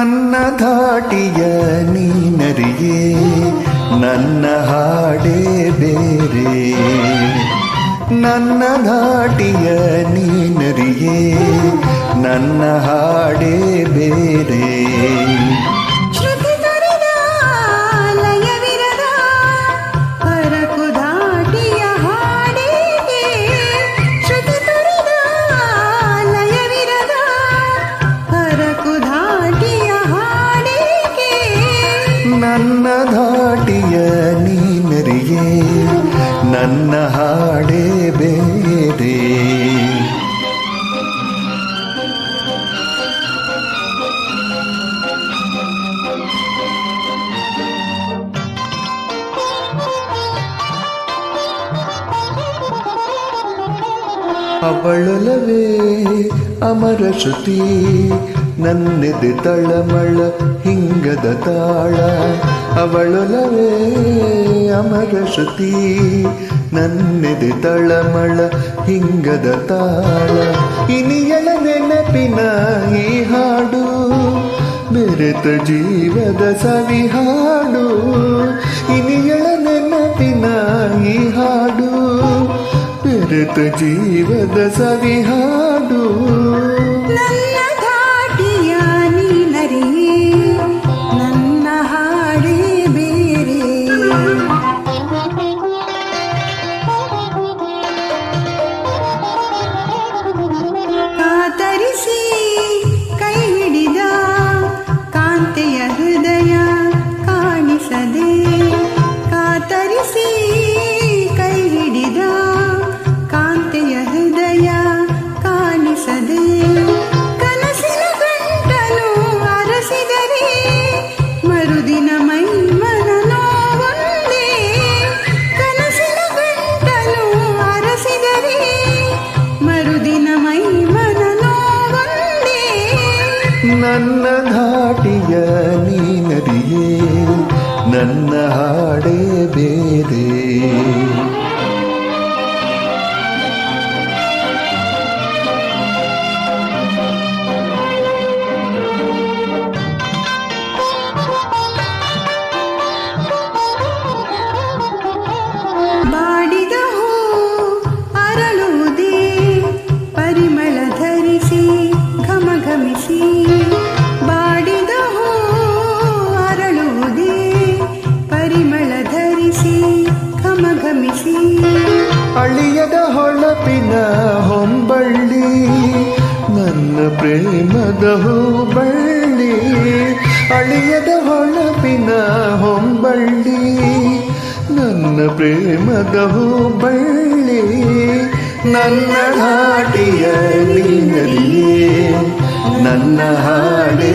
ನನ್ನ ಧಾಟಿಯ ನೀನರಿಯೇ ನನ್ನ ಹಾಡೇ ಬೇರೆ. ನನ್ನ ಧಾಟಿಯ ನೀನರಿಯೇ ನನ್ನ ಹಾಡೇ ಬೇರೆ. ಅವಳೊಲವೇ ಅಮರ ಶ್ರುತಿ, ನನ್ನೆದೆ ತಳಮಳ ಹಿಂಗದ ತಾಳ. ಅವಳೊಲವೇ ಅಮರ ಶ್ರುತಿ, ನನ್ನೆದೆ ತಳಮಳ ಹಿಂಗದ ತಾಳ. ಇನಿಯಳ ನೆನಪಿನ ಈ ಹಾಡು, ಬೆರೆತ ಜೀವದ ಸವಿ ಹಾಡು. ಇನಿಯಳ ನೆನಪಿನ ಈ ಹಾಡು ಬೆರೆತ ಜೀವದ ಸವಿ ನನ್ನ ಧಾಟಿಯ ನೀನರಿಯೇ ನನ್ನ ಹಾಡೇ ಬೇರೆ. ಅಳಿಯದ ಹೊಳಪಿನ ಹೊಂಬಳ್ಳಿ, ನನ್ನ ಪ್ರೇಮದ ಹೂಬಳ್ಳಿ. ಅಳಿಯದ ಹೊಳಪಿನ ಹೊಂಬಳ್ಳಿ, ನನ್ನ ಪ್ರೇಮದ ಹೂಬಳ್ಳಿ. ನನ್ನ ನೀನರಿಯೇ ನನ್ನ ಹಾಡೇ